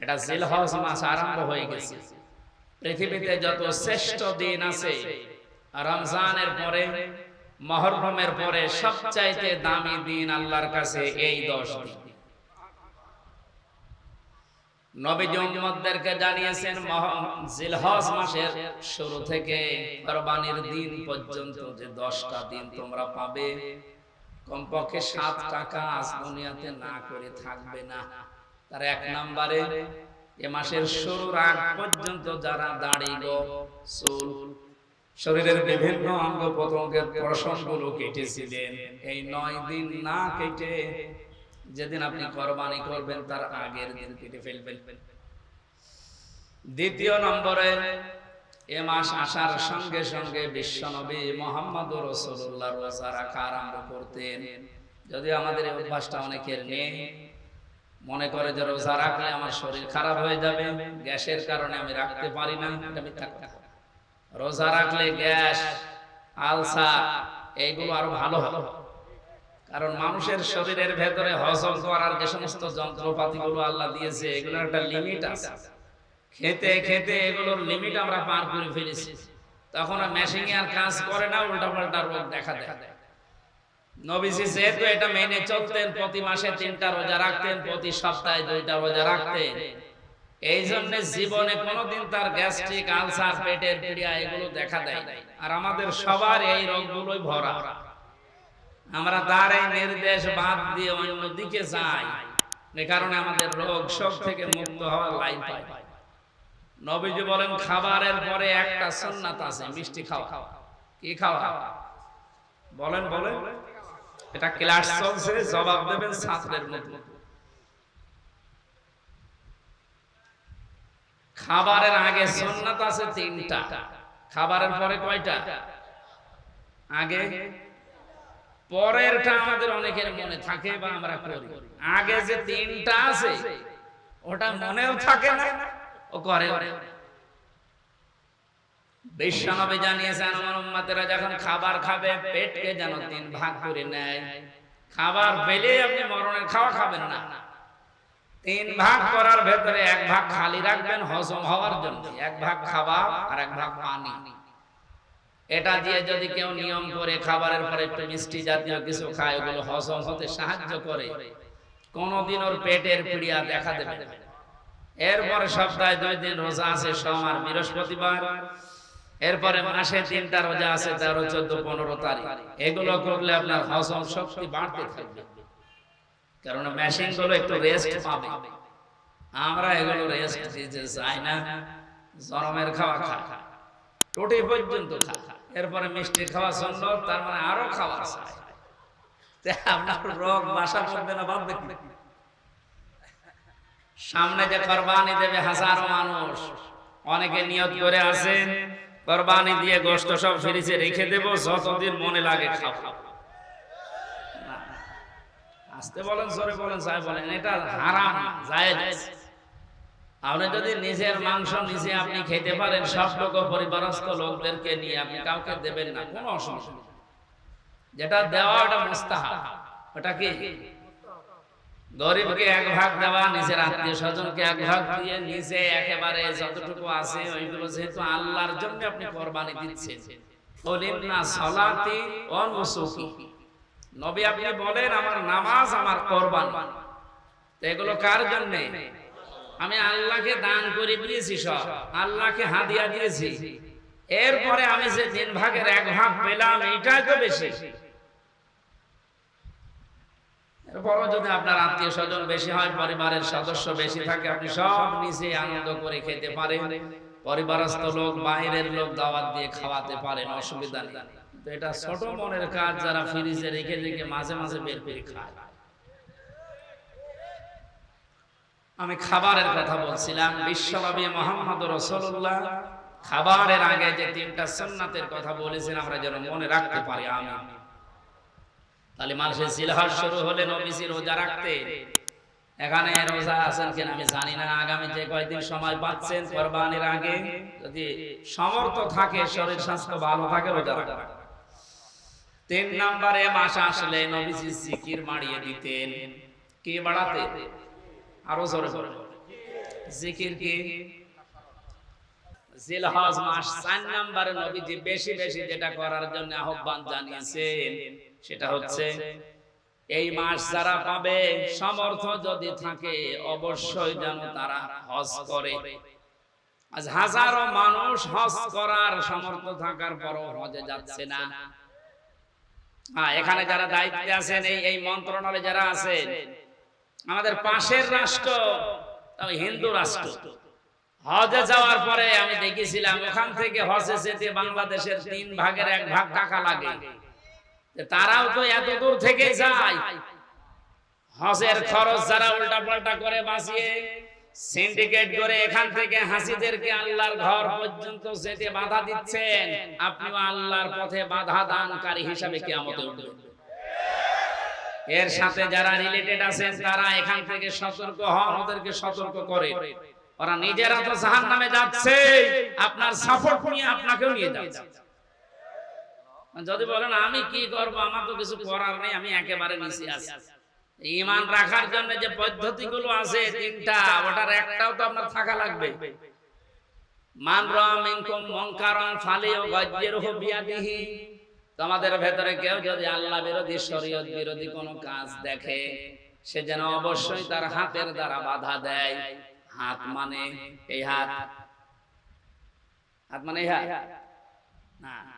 এটা জিলহজ মাস আরম্ভ হয়ে গেছে। পৃথিবীতে যত শ্রেষ্ঠ দিন আছে রমজানের পরে মহরমের পরে সবচাইতে দামি দিন আল্লাহর কাছে এই দশ দিন। নবীজি উম্মতদেরকে জানিয়েছেন জিলহজ মাসের শুরু থেকে কোরবানির দিন পর্যন্ত যে দশটা দিন তোমরা পাবে কমপক্ষে সাত টাকা আজ দুনিয়াতে না করে থাকবে না। তার এক নম্বরে এ মাসের শুরুর আগ পর্যন্ত যারা দাড়ি গো, চুল, শরীরের বিভিন্ন অঙ্গ প্রত্যঙ্গের প্রসঙ্গগুলো কেটেছিলেন। এই নয় দিন না কেটে যেদিন আপনি কোরবানি করবেন, তার আগের দিন কেটে ফেলবেন। দ্বিতীয় নম্বরে এ মাস আসার সঙ্গে সঙ্গে বিশ্বনবী মোহাম্মদ রসুল্লাহ রোজা রাখা আরম্ভ করতেন। যদি আমাদের অভ্যাসটা অনেকের নেই মনে করে যে রোজা রাখলে আমার শরীর খারাপ হয়ে যাবে, গ্যাসের কারণে আমি রাখতে পারি না রোজা রাখলে গ্যাস আলসার এইগুলো আরও ভালো হবে। কারণ মানুষের শরীরের ভেতরে হজম করার যে সমস্ত যন্ত্রপাতি যন্ত্রপাতিগুলো আল্লাহ দিয়েছে, এগুলোর একটা লিমিট আছে। খেতে খেতে এগুলোর লিমিট আমরা পার করে ফেলেছি। তখন মেশিনে আর কাজ করে না উল্টা পাল্টা রোগ দেখা দেখা দেয়। নবীজি যেহেতু এটা মেনে চলতেন, প্রতি মাসে তিনটা রোজা রাখতেন, প্রতি সপ্তাহে দুইটা এই জন্য জীবনে তার দেখা দেয় আর আমাদের সবার এই রোগগুলোই ভরা। আমরা তার এই নির্দেশ বাদ দিয়ে অন্য দিকে যাই। এ কারণে আমাদের রোগ সব থেকে মুক্ত হওয়ার লাইন নবীজি বলেন, খাবারের পরে একটা সুন্নাত আছে, মিষ্টি খাওয়া। কি খাওয়া? বলেন বলেন। এটা ক্লাস চলছে জবাব দেবেন ছাত্রের মতো খাবারের আগে সুন্নাত আছে তিনটা। খাবারের পরে কয়টা? আগে? পরেরটা আমাদের অনেকের মনে থাকে বা আমরা করি। আগে যে তিনটা আছে, ওটা মনেও থাকে না, ও করে বিশ্বনবী জানিয়েছেন, আমার উম্মতেরা যখন খাবার খাবে, পেটকে যেন তিন ভাগ করে নেয়। খাবার পেলে আপনি মরণের খাওয়া খাবেন না। তিন ভাগ করার ভেতরে এক ভাগ খালি রাখবেন হজম হওয়ার জন্য। এক ভাগ খাবার আর এক ভাগ পানি। এটা দিয়ে যদি কেউ নিয়ম করে খাবারের পরে একটু মিষ্টি জাতীয় কিছু খায়, ওগুলো হজম হতে সাহায্য করে। কোনদিন ওর পেটের পিড়িয়া দেখা দেবে। এরপরে সপ্তাহে দুই দিন রোজা আছে, সোম বৃহস্পতিবার। এরপরে মাসে তিনটা রোজা আছে, তেরো, চোদ্দ, পনেরো তারিখ। এগুলো করলে আপনার হজম শক্তি বাড়তে থাকবে। কারণ মেশিনগুলো একটু রেস্ট পাবে। আমরা এগুলো রেস্ট দিতে চাই না জরমের খাওয়া খা টোটি পর্যন্ত খা এরপরে মিষ্টি খাওয়া জন্য তার মানে আরও খাওয়া চাই। আপনার রোগ বাসা করবে না বাঁধবে? সামনে যে কোরবানি দেবে হাজারো মানুষ, অনেকে নিয়ত করে আছেন কোরবানি দিয়ে গোশত সব ফ্রিজে রেখে দেব যতদিন মনে লাগে না, আসতে বলেন সরে বলেন সাহেব বলেন এটা হারাম জায়েজ। আপনি যদি নিজের মাংস নিজে আপনি খেতে পারেন সব লোক পরিবারস্থ লোকদেরকে নিয়ে আপনি কাউকে দেবেন না কোনো অসুবিধা যেটা দেওয়া ওটা মুস্তাহাব ওটা কি? গরিবকে এক ভাগ দেওয়া, নিজের আত্মীয় স্বজনকে এক ভাগ দিয়ে নিজে একেবারে যতটুকু আছে ওইগুলো যেহেতু আল্লাহর জন্য আপনি কোরবানি দিচ্ছেন। নবী আপনি বলেন, আমার নামাজ আমার এগুলো কার আমি আল্লাহকে দান করে দিয়েছি সব, আল্লাহকে হাদিয়া দিয়েছি। এরপরে আমি যে তিন ভাগের এক ভাগ পেলাম এটাই তো বেশি। এরপরও যদি আপনার আত্মীয় স্বজন বেশি হয়, পরিবারের সদস্য বেশি থাকে, আপনি সব নিজে আনন্দ করে খেতে পারেন। পরিবারস্থ লোক, বাইরের লোক দাওয়াত দিয়ে খাওয়াতে পারেন, অসুবিধা নেই। তো এটা ছোট মনের কাজ যারা ফ্রিজে রেখে রেখে মাঝে মাঝে বের করে খায়। আমি খাবারের কথা বলছিলাম, বিশ্বনবী মোহাম্মদ রসুল্লাহ খাবারের আগে যে তিনটা সুন্নাতের কথা বলেছেন, আমরা যেন মনে রাখতে পারি আমি তাহলে মানুষের জিলহাস শুরু হলে নবীজি রোজা রাখতে। এখানে রোজা আছেন কিনা আমি জানি না। আগামী যে কয়েকদিন সময় পাচ্ছেন কোরবানির আগে, যদি সমর্থ থাকে, শরীর স্বাস্থ্য ভালো থাকে, রোজা রাখা তিন নম্বরে মাস আসলে নবীজি জিকির মারিয়ে দিতেন। কি বাড়াতে? আরও জোরে জোরে জিকির কি? জিলহজ মাস চার নম্বরে নবীজি বেশি বেশি যেটা করার জন্য আহ্বান জানিয়েছেন। সেটা হচ্ছে এই মাস যারা পাবে সমর্থ যদি থাকে অবশ্যই যেন তারা হজ করে। আজ হাজারো মানুষ হজ করার সমর্থ থাকার পরও হজে যাচ্ছে না। হ্যাঁ এখানে যারা দায়িত্বে আছেন এই এই মন্ত্রণালয়ে যারা আছেন আমাদের পাশের রাষ্ট্র হিন্দু রাষ্ট্র। হজে যাওয়ার পরে আমি দেখেছিলাম ওখান থেকে হজে যেতে বাংলাদেশের তিন ভাগের এক ভাগ টাকা লাগে। তারাও তো এত দূর থেকে যায়। হজের খরচ যারা উল্টা পাল্টা করে বাঁচিয়ে সিন্ডিকেট করে এখান থেকে হাসিদেরকে আল্লাহর ঘর পর্যন্ত যেতে বাধা দিচ্ছেন, আপনিও আল্লাহর পথে বাধা দানকারী হিসাবে কিয়ামতে উঠবেন। এর সাথে যারা রিলেটেড আছেন, তারা এখান থেকে সতর্ক হন, ওদেরকে সতর্ক করে। ওরা নিজেরা তো জাহান নামে যাচ্ছে, আপনার সাপোর্ট নিয়ে আপনাকেও নিয়ে যাচ্ছে। যদি বলেন, আমি কি করব? আমার তো কিছু করার নেই, আমি একেবারে নিচে আছি। ইমান রাখার জন্য যে পদ্ধতিগুলো আছে তিনটা, ওটার একটাও তো আপনার থাকা লাগবে। তোমাদের ভেতরে কেউ যদি আল্লাহ বিরোধী, শরীয়ত বিরোধী কোনো কাজ দেখে, সে যেন অবশ্যই তার হাতের দ্বারা বাধা দেয়। হাত মানে এই হাত। হাত মানে এই হাত? না।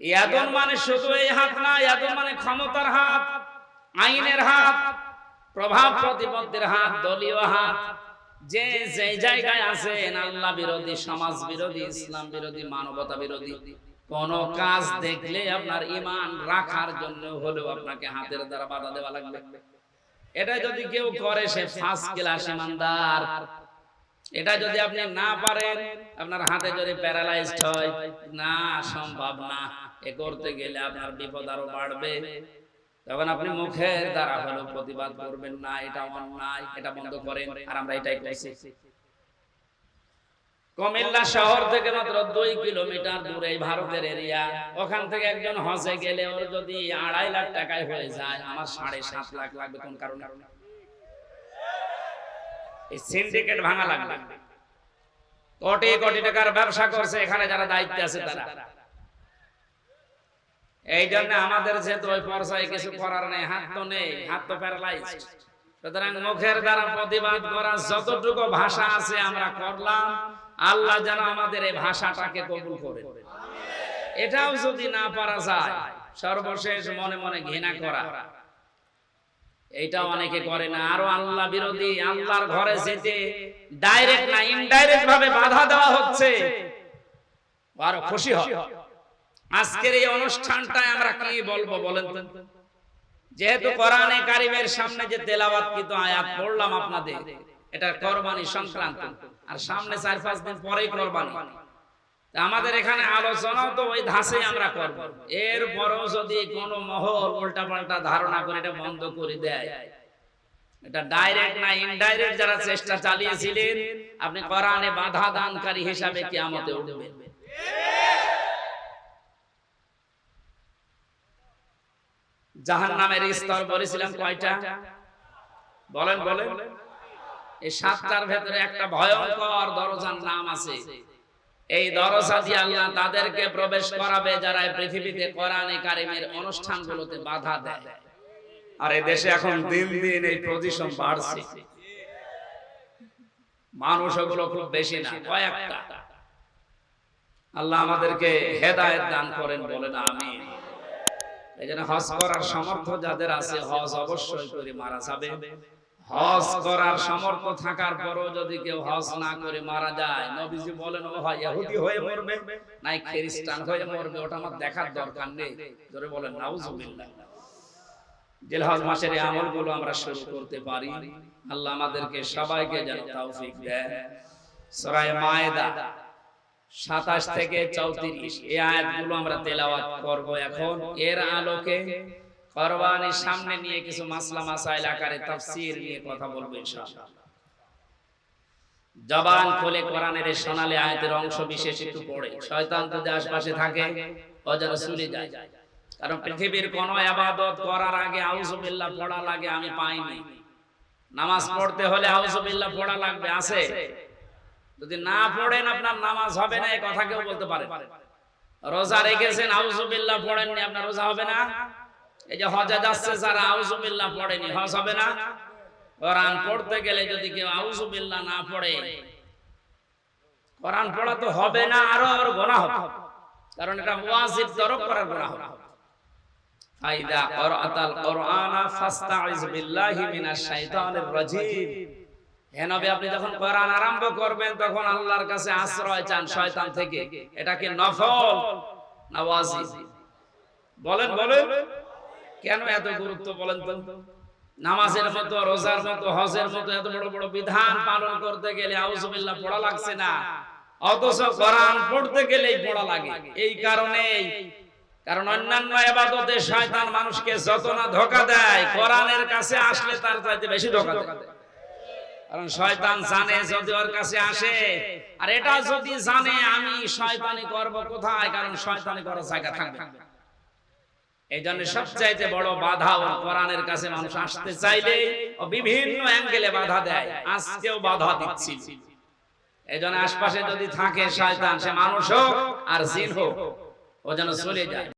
ইয়াদন মানে শুধু এই হাত না ইয়াদন মানে ক্ষমতার হাত আইনের হাত প্রভাব প্রতিপত্তির হাত দলীয় হাত যে যে জায়গায় আছেন আল্লাহ বিরোধী সমাজ বিরোধী ইসলাম বিরোধী মানবতা বিরোধী কোন কাজ দেখলে আপনার ইমান রাখার জন্য হলেও আপনাকে হাতের দ্বারা বাধা দেওয়া লাগবে। এটা যদি কেউ করে সে ফার্স্ট ক্লাস ইমানদার। এটা যদি আপনি না পারেন আপনার হাতে যদি প্যারালাইজড হয় না সম্ভব না। এ করতে গেলে আপনার বিপদ আরও বাড়বে। তখন আপনি মুখের দ্বারা হলো প্রতিবাদ করবেন না এটা অন্যায় এটা বন্ধ করেন আর আমরা এটাই করছি। কুমিল্লা শহর থেকে মাত্র দুই কিলোমিটার দূরে ভারতের এরিয়া ওখান থেকে একজন হজে গেলে ওর যদি আড়াই লাখ টাকায় হয়ে যায় আমার সাড়ে সাত লাখ লাগবে কোন কারণে? এই সিন্ডিকেট ভাঙা লাগবে। কোটি কোটি টাকার ব্যবসা করছে এখানে যারা দায়িত্বে আছে তারা। এই জন্য আমাদের যেহেতু ওই পর্যায়ে কিছু করার নেই, হাত তো নেই, হাত তো প্যারালাইজ সুতরাং মুখের দ্বারা প্রতিবাদ করা যতটুকু ভাষা আছে আমরা করলাম, আল্লাহ যেন আমাদের এই ভাষাটাকে কবুল করে। এটাও যদি না পারা যায়, সর্বশেষ মনে মনে ঘৃণা করা। এইটা অনেকে করে না, আরও আল্লাহ বিরোধী, আল্লাহর ঘরে যেতে ডাইরেক্ট না ইনডাইরেক্ট ভাবে বাধা দেওয়া হচ্ছে। আরও খুশি হয়। আজকের এই অনুষ্ঠানটায় আমরা কি বলব বলেন তো? যেহেতু কোরআনে কারিমের সামনে যে তেলাওয়াতকৃত আয়াত পড়লাম আপনাদের, এটা কোরবানি সংক্রান্ত। আর সামনে চার, পাঁচ দিন পরেই কোরবানি। আমাদের এখানে আলোচনাও তো ওই ধাসে আমরা করব। এর পরেও যদি কোনো মহল উল্টা পাল্টা ধারণা করে এটা বন্ধ করে দেয়, এটা ডাইরেক্ট না ইনডাইরেক্ট যারা চেষ্টা চালিয়েছিলেন, আপনি কোরআনে বাধা দানকারী হিসাবে কিয়ামতে উঠবেন। জাহান নামের স্তর বলেছিলাম কয়টা? বলেন বলেন। এই সাতটার ভেতরে একটা ভয়ঙ্কর দরজার নাম আছে। এই দরজা দিয়ে আল্লাহ তাদেরকে প্রবেশ করাবে যারা পৃথিবীতে কোরআনে কারিমের অনুষ্ঠানগুলোতে বাধা দেয়। আর এই দেশে এখন দিন দিন এই পজিশন বাড়ছে। মানুষ ওগুলো খুব বেশি না, কয়েকটা। আল্লাহ আমাদেরকে হেদায়েত দান করেন বলেন, আমিন। জন্য হজ করার সামর্থ্য যাদের আছে, হজ অবশ্যই করে মারা যাবে। হজ করার সামর্থ্য থাকার পরও যদি কেউ হজ না করে মারা যায়, নবীজি বলেন, ও হয় ইহুদি হয়ে মরবে, নাই খ্রিস্টান হয়ে মরবে, ওটা আমার দেখার দরকার নেই। জোরে বলেন, নাউজুবিল্লাহ। জিলহজ মাসের এই আমলগুলো আমরা শুরু করতে পারি। আল্লাহ আমাদেরকে সবাইকে যেন তৌফিক দেয় সূরা মায়েদা সাতাশ থেকে চৌত্রিশ। এই আয়াতগুলো আমরা তেলাওয়াত করব এখন। এর আলোকে কোরবানির সামনে নিয়ে কিছু মাসলা মাসাইল আকারে তাফসীর নিয়ে কথা বলব জবান খুলে কোরআনের এই আয়াতের অংশ বিশেষ একটু পড়ে। শয়তান তো যে আশপাশে থাকে, ও যেন চলে যায়। কারণ পৃথিবীর কোন আবাদত করার আগে আউযুবিল্লাহ পড়া লাগে, আমি পাইনি। নামাজ পড়তে হলে আউযুবিল্লাহ পড়া লাগবে, আছে। যদি না পড়েন আপনার নামাজ হবে না, এই কথা কেউ বলতে পারে রোজা রেখেছেন, আউযুবিল্লাহ পড়েননি, আপনার রোজা হবে না। এই যে হজে যাচ্ছে যারা আউযুবিল্লাহ পড়েনি, হজ হবে না। কোরআন পড়তে গেলে যদি কেউ আউযুবিল্লাহ না পড়ে, কোরআন পড়া তো হবে না, আরও আরও গোনা হবে। কারণ এটা ওয়াজিব তরফ করার গোনা হবে। ফাইদা করাতাল কোরআনা ফাস্তাইজ বিল্লাহি মিনাশ শাইতানির রাজিম। হে নবী, আপনি যখন কোরআন আরম্ভ করবেন, তখন আল্লাহর কাছে আশ্রয় চান শয়তান থেকে। এটাকে নফল বলেন বলেন। কেন এত গুরুত্ব বলেন তো? নামাজের মতো, রোজার মতো, হজের মতো এত বড় বড় বিধান পালন করতে গেলে আউযুবিল্লাহ পড়া লাগছে না। অথচ কোরআন পড়তে গেলেই পড়া লাগে। এই কারণেই, কারণ অন্যান্য ইবাদতে শয়তান মানুষকে যত না ধোঁকা দেয়, কোরআনের কাছে আসলে তার চাইতে বেশি ধোঁকা দেয়। কারণ শয়তান জানে যদি ওর কাছে আসে, আর এটা যদি জানে, আমি শয়তানি করব কোথায়? কারণ শয়তানি করার জায়গা থাকবে। এই জন্য সবচাইতে বড় বাধা ও কোরআনের কাছে মানুষ আসতে চাইলে ও বিভিন্ন অ্যাঙ্গেলে বাধা দেয়। আজকেও বাধা দিচ্ছি। এই জন্য আশপাশে যদি থাকে শয়তান, সে মানুষ হোক আর জিন হোক, ও যেন চলে যায়।